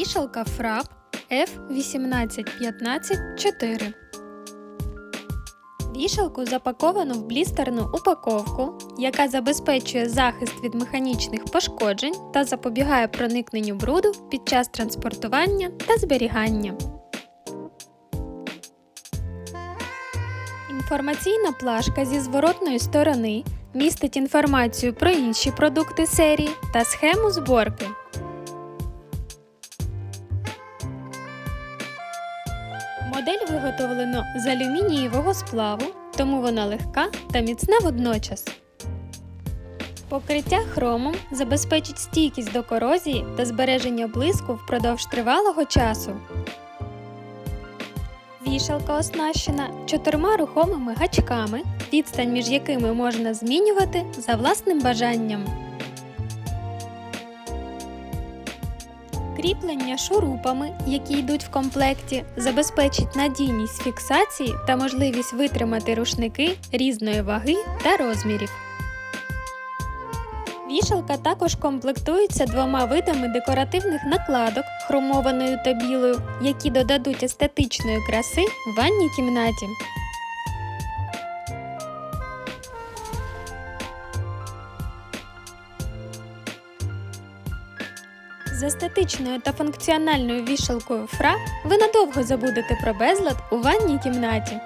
Вішалка Фрап F18154. Вішалку запаковано в блістерну упаковку, яка забезпечує захист від механічних пошкоджень та запобігає проникненню бруду під час транспортування та зберігання. Інформаційна плашка зі зворотної сторони містить інформацію про інші продукти серії та схему зборки. Модель виготовлено з алюмінієвого сплаву, тому вона легка та міцна водночас. Покриття хромом забезпечить стійкість до корозії та збереження блиску впродовж тривалого часу. Вішалка оснащена чотирма рухомими гачками, відстань між якими можна змінювати за власним бажанням. Кріплення шурупами, які йдуть в комплекті, забезпечить надійність фіксації та можливість витримати рушники різної ваги та розмірів. Вішалка також комплектується двома видами декоративних накладок хромованою та білою, які додадуть естетичної краси в ванній кімнаті. З естетичною та функціональною вішалкою фра ви надовго забудете про безлад у ванній кімнаті.